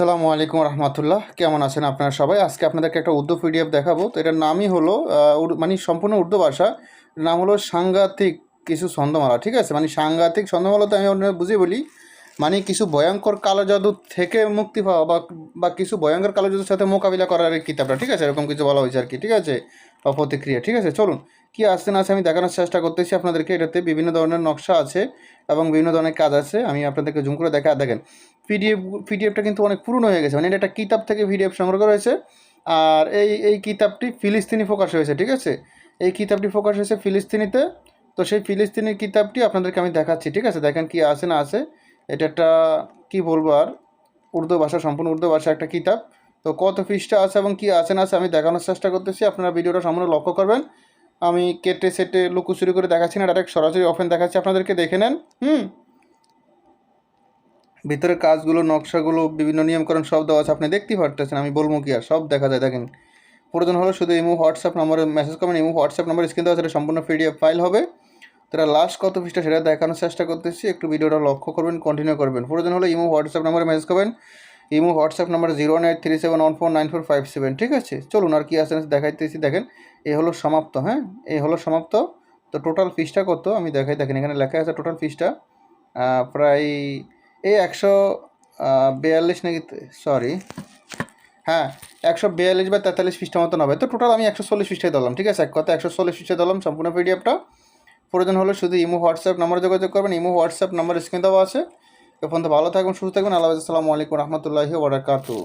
আসসালামু আলাইকুম রহমতুল্লাহ। কেমন আছেন আপনারা সবাই? আজকে আপনাদেরকে একটা উর্দু পিডিএফ দেখাবো। তো এটার নামই হলো মানে সম্পূর্ণ উর্দু ভাষা। নাম হলো সাংঘাতিক কিছু ছন্দমালা, ঠিক আছে? মানে সাংঘাতিক ছন্দমালা তো আমি অন্য বুঝে বলি। মানে কিছু ভয়ঙ্কর কালো জাদু থেকে মুক্তি পাওয়া বা বা কিছু ভয়ঙ্কর কালো জাদুর সাথে মোকাবিলা করার কিতাবটা, ঠিক আছে? এরকম কিছু বলা হয়েছে আর কি, ঠিক আছে? বা প্রতিক্রিয়া, ঠিক আছে? চলুন, কি আসছে না আমি দেখানোর চেষ্টা করতেছি আপনাদেরকে। এটাতে বিভিন্ন ধরনের নকশা আছে এবং বিভিন্ন ধরনের কাজ আছে। আমি আপনাদেরকে জুম করে দেখা, দেখেন, পিডিএফ, পিডিএফটা কিন্তু অনেক পুরনো হয়ে গেছে। মানে এটা একটা কিতাব থেকে পিডিএফ সংগ্রহ করা হয়েছে। আর এই এই কিতাবটি ফিলিস্তিনি ফোকাস হয়েছে, ঠিক আছে? এই কিতাবটি ফোকাস হয়েছে ফিলিস্তিনিতে। তো সেই ফিলিস্তিনি কিতাবটি আপনাদেরকে আমি দেখাচ্ছি, ঠিক আছে? দেখেন কি আছে না আছে এটা একটা, কী বলব আর? উর্দু ভাষা, সম্পূর্ণ উর্দু ভাষা একটা কিতাব। তো কত পৃষ্ঠা আছে এবং কি আছে না আছে আমি দেখানোর চেষ্টা করতেছি। আপনারা ভিডিওটা সম্পূর্ণ লক্ষ্য করবেন। আমি কেটে সেটে লুকোচুরি করে দেখাচ্ছি না ডাইরেক্ট সরাসরি অফেন দেখাচ্ছি। আপনাদেরকে দেখে নেন, হুম? ভিতরে কাজগুলো, নকশাগুলো, বিভিন্ন নিয়মকরণ সব দেওয়া আছে। আপনি দেখতেই পারতেছেন, আমি বলব কি আর, সব দেখা যায়। দেখেন, প্রয়োজন হলো শুধু ইমু, হোয়াটসঅ্যাপ নম্বরে মেসেজ করবেন। ইমো, হোয়াটসঅ্যাপ নম্বর স্ক্রিন দেওয়া এটা সম্পূর্ণ পিডিএফ ফাইল হবে। তারা লাস্ট কত পৃষ্ঠা সেটা দেখানোর চেষ্টা করতেছি। একটু ভিডিওটা লক্ষ্য করবেন কন্টিনিউ করবেন। প্রয়োজন হলো ইমো, হোয়াটসঅ্যাপ নম্বরে মেসেজ করবেন। Imo, WhatsApp number zero nine three seven one four nine four five seven ঠিক আছে? চলুন আর কি আছে না দেখাইতেছি, দেখেন, এ হলো সমাপ্ত হ্যাঁ? এই হলো সমাপ্ত। তো টোটাল ফিসটা কত? আমি দেখাই, দেখেন, এখানে লেখা আছে টোটাল ফিসটা প্রায়, এই একশো বিয়াল্লিশ নাকি সরি হ্যাঁ একশো বিয়াল্লিশ বা তেতাল্লিশ পৃষ্ঠা মতন হবে। তো টোটাল আমি একশো চল্লিশ পৃষ্ঠায় দিলাম, ঠিক আছে? এক কথা, একশো চল্লিশ পৃষ্ঠায় দিলাম, সম্পূর্ণ পিডিএফটা প্রয়োজন হলে শুধু ইমো, হোয়াটসঅ্যাপ নাম্বারে যোগাযোগ করবেন, ইমো, হোয়াটসঅ্যাপ নাম্বার স্ক্রিন দেওয়া আছে। এখন পর্যন্ত ভালো থাকবেন সুস্থ থাকবেন আল্লাহ আসসালামু আলাইকুম রহমতুল্লাহি ওবরাকাতু